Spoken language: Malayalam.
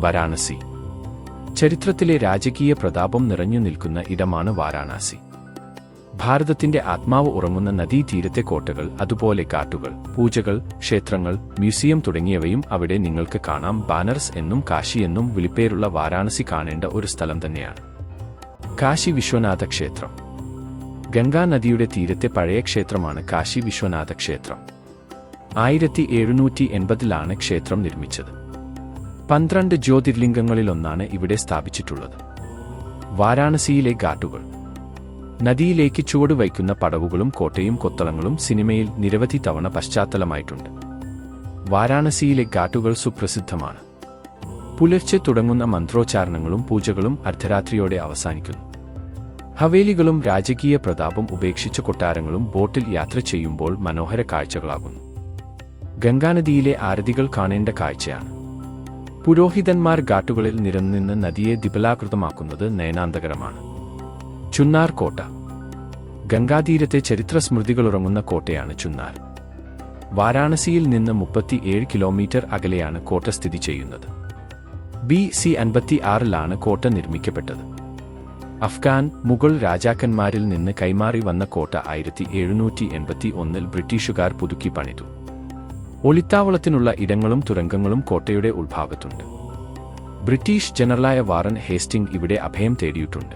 വാരാണസി. ചരിത്രത്തിലെ രാജകീയ പ്രതാപം നിറഞ്ഞു നിൽക്കുന്ന ഇടമാണ് വാരാണസി. ഭാരതത്തിന്റെ ആത്മാവ് ഉറങ്ങുന്ന നദീതീരത്തെ കോട്ടകൾ അതുപോലെ കാട്ടുകൾ പൂജകൾ ക്ഷേത്രങ്ങൾ മ്യൂസിയം തുടങ്ങിയവയും അവിടെ നിങ്ങൾക്ക് കാണാം. ബാനർസ് എന്നും കാശി എന്നും വിളിപ്പേരുള്ള വാരാണസി കാണേണ്ട ഒരു സ്ഥലം തന്നെയാണ്. കാശി വിശ്വനാഥ ക്ഷേത്രം. ഗംഗാ നദിയുടെ തീരത്തെ പഴയ ക്ഷേത്രമാണ് കാശി വിശ്വനാഥ ക്ഷേത്രം. ആയിരത്തി എഴുന്നൂറ്റി എൺപതിലാണ് ക്ഷേത്രം നിർമ്മിച്ചത്. പന്ത്രണ്ട് ജ്യോതിർലിംഗങ്ങളിലൊന്നാണ് ഇവിടെ സ്ഥാപിച്ചിട്ടുള്ളത്. വാരാണസിയിലെ ഘാട്ടുകൾ. നദിയിലേക്ക് ചുവട് വയ്ക്കുന്ന പടവുകളും കോട്ടയും കൊത്തളങ്ങളും സിനിമയിൽ നിരവധി തവണ പശ്ചാത്തലമായിട്ടുണ്ട്. വാരാണസിയിലെ ഘാട്ടുകൾ സുപ്രസിദ്ധമാണ്. പുലർച്ചെ തുടങ്ങുന്ന മന്ത്രോച്ചാരണങ്ങളും പൂജകളും അർദ്ധരാത്രിയോടെ അവസാനിക്കുന്നു. ഹവേലികളും രാജകീയ പ്രതാപം ഉപേക്ഷിച്ച കൊട്ടാരങ്ങളും ബോട്ടിൽ യാത്ര ചെയ്യുമ്പോൾ മനോഹര കാഴ്ചകളാകുന്നു. ഗംഗാനദിയിലെ ആരതികൾ കാണേണ്ട കാഴ്ചയാണ്. പുരോഹിതന്മാർ ഘാട്ടുകളിൽ നിരന്നിന്ന് നദിയെ ദിബലാകൃതമാക്കുന്നത് നയനാന്തകരമാണ്. ചുന്നാർ കോട്ട. ഗംഗാതീരത്തെ ചരിത്ര സ്മൃതികളുറങ്ങുന്ന കോട്ടയാണ് ചുന്നാർ. വാരാണസിയിൽ നിന്ന് മുപ്പത്തിയേഴ് കിലോമീറ്റർ അകലെയാണ് കോട്ട സ്ഥിതി ചെയ്യുന്നത്. ബി സി അൻപത്തി ആറിലാണ് കോട്ട നിർമ്മിക്കപ്പെട്ടത്. അഫ്ഗാൻ മുഗൾ രാജാക്കന്മാരിൽ നിന്ന് കൈമാറി വന്ന കോട്ട ആയിരത്തി എഴുന്നൂറ്റി എൺപത്തി ഒന്നിൽ ബ്രിട്ടീഷുകാർ പുതുക്കി പണിതു. ഒളിത്താവളത്തിനുള്ള ഇടങ്ങളും തുരങ്കങ്ങളും കോട്ടയുടെ ഉൾഭാഗത്തുണ്ട്. ബ്രിട്ടീഷ് ജനറലായ വാറൻ ഹേസ്റ്റിംഗ് ഇവിടെ അഭയം തേടിയിട്ടുണ്ട്.